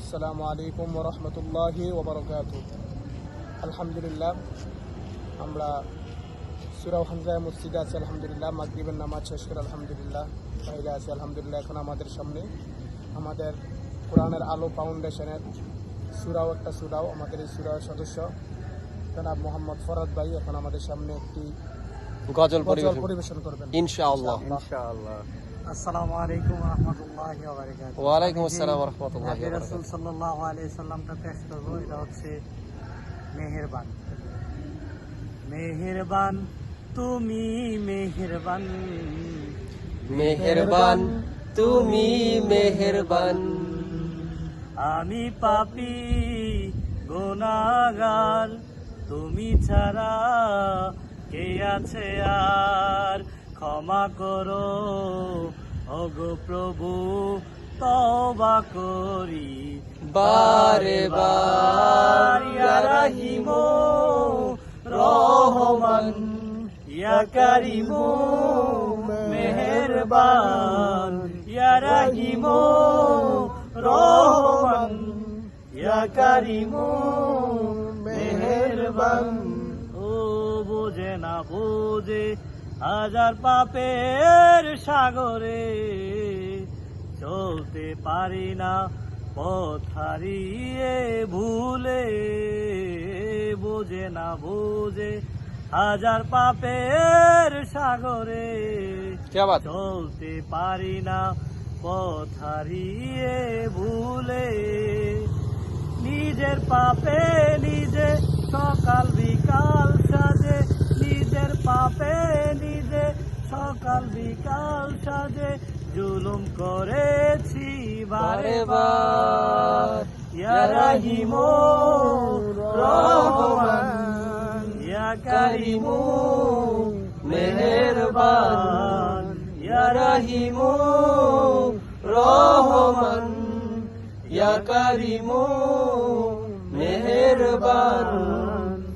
আসসালামু আলাইকুম ওরহমতুল্লাহি ওবরকাত আলহামদুলিল্লাহ আমরা সুরাও হামজায় মসজিদে আছি আলহামদুলিল্লাহ। মাগরিবের নামাজ শেষ করে আলহামদুলিল্লাহ বাইরে আছি আলহামদুলিল্লাহ। এখন আমাদের সামনে আমাদের কোরআনের আলো ফাউন্ডেশনের সুরাও একটা সুরাও আমাদের এই সুরাও সদস্য জনাব মোহাম্মদ ফরাদ ভাই এখন আমাদের সামনে একটি গজল পরিবেশন করবেন। ইনশাআল্লাহ। ইনশাআল্লাহ। আসসালামু আলাইকুম রহমতুল্লাহি ওয়া বারাকাতুহু। ওয়ালাইকুম আসসালাম ওয়া রাহমাতুল্লাহি ওয়া রাসূল সাল্লাল্লাহু আলাইহি সাল্লামটা পেশ করব এটা হচ্ছে মেহেরবান। মেহেরবান তুমি মেহেরবান। মেহেরবান তুমি মেহেরবান। আমি পাপি গুনাহগার। তুমি ছাড়া কে আছে আর? ক্ষমা করো। ওগো প্রভু, তওবা করি। বারে বার ইয়া রাহিম, রহমান ইয়া কারিম, মেহেরবান রাহিম, রহমান ইয়া কারিম, মেহেরবান। ও বোঝে না বোঝে হাজার পাপের সাগরে চলতে পারি না পথ হারিয়ে ভুলে বোঝে না বোঝে হাজার পাপের সাগরে চলতে পারি না পথ হারিয়ে ভুলে নিজের পাপে নিজে সকাল সকাল বিকাল সাজে জুলুম করেছি বারে। বার। ইয়া রাহিম রহমান। ইয়া কারিম মেহেরবান। ইয়া রাহিম রহমান। ইয়া কারিম মেহেরবান।